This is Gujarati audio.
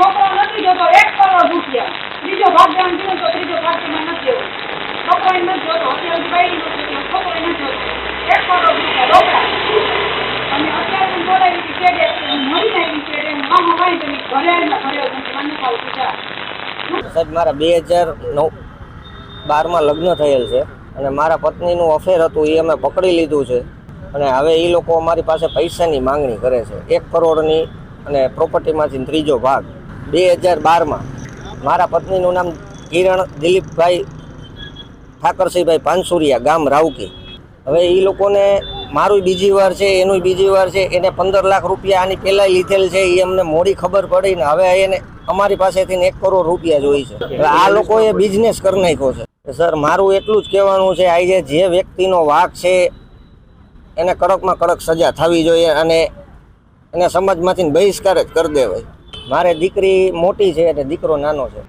નથી જોતો, એક કરોડ રૂપિયા ત્રીજો ભાગ દેવાનું કીધું તો ત્રીજો ભાગ એમાં નથી દેવો છોકરો નથી જોતો, અત્યારે નથી છોકરો નથી જોતો. એક કરોડ રૂપિયા રોકડા. અને અત્યારે બોલાવી કે હું મળી નાખી છે એટલે હું આમ તમે આવીને ઘરે નથી મને ખાવું પૂછા સાહેબ, મારા બે હજાર નવ બારમાં લગ્ન થયેલ છે અને મારા પત્નીનું અફેર હતું એ અમે પકડી લીધું છે. અને હવે એ લોકો અમારી પાસે પૈસાની માંગણી કરે છે. એક કરોડની અને પ્રોપર્ટીમાંથી ત્રીજો ભાગ. બે હજાર બારમાં મારા પત્નીનું નામ કિરણ દિલીપભાઈ ઠાકરસિંહભાઈ પાનસુરિયા, ગામ રાવકી હવે એ લોકોને મારું બીજી વાર છે એનું બીજી વાર છે, એને પંદર લાખ રૂપિયા આની પહેલાં લીધેલ છે એ અમને મોડી ખબર પડી ને હવે એને અમારી પાસેથી એક કરોડ રૂપિયા જોઈ છે. આ લોકોએ બિઝનેસ કરી નાખ્યો છે. સર, મારું એટલું જ કહેવાનું છે, આજે જે વ્યક્તિનો વાક છે, એને કડકમાં કડક સજા થવી જોઈએ અને એને સમાજમાંથી બહિષ્કાર જ કરી દેવાય. મારે દીકરી મોટી છે અને દીકરો નાનો છે.